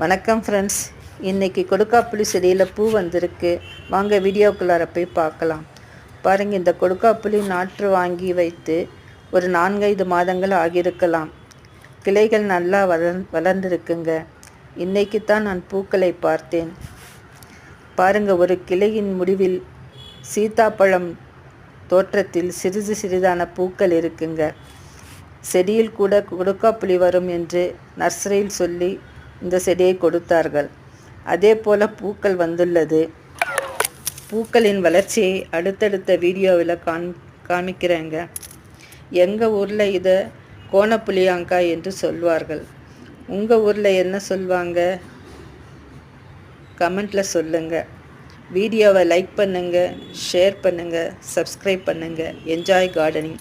வணக்கம் ஃப்ரெண்ட்ஸ் இன்றைக்கி கொடுக்காப்புளி செடியில் பூ வந்திருக்கு. வாங்க வீடியோக்குள்ளார போய் பார்க்கலாம். பாருங்கள் இந்த கொடுக்காப்புளி நாற்று வாங்கி வைத்து ஒரு நான்கைந்து மாதங்கள் ஆகியிருக்கலாம். கிளைகள் நல்லா வளர் வளர்ந்துருக்குங்க. இன்றைக்கு தான் நான் பூக்களை பார்த்தேன். பாருங்கள் ஒரு கிளையின் முடிவில் சீத்தாப்பழம் தோற்றத்தில் சிறிது சிறிதான பூக்கள் இருக்குங்க. செடியில் கூட கொடுக்காப்புளி வரும் என்று நர்சரியில் சொல்லி இந்த செடியை கொடுத்தார்கள். அதே போல் பூக்கள் வந்துள்ளது. பூக்களின் வளர்ச்சியை அடுத்தடுத்த வீடியோவில் காண் காமிக்கிறேங்க. எங்கள் ஊரில் இதை கோணப்புளியாங்காய் என்று சொல்வார்கள். உங்கள் ஊரில் என்ன சொல்வாங்க? கமெண்ட்டில் சொல்லுங்கள் வீடியோவை லைக் பண்ணுங்கள் ஷேர் பண்ணுங்கள் சப்ஸ்கிரைப் பண்ணுங்கள் என்ஜாய் கார்டனிங்.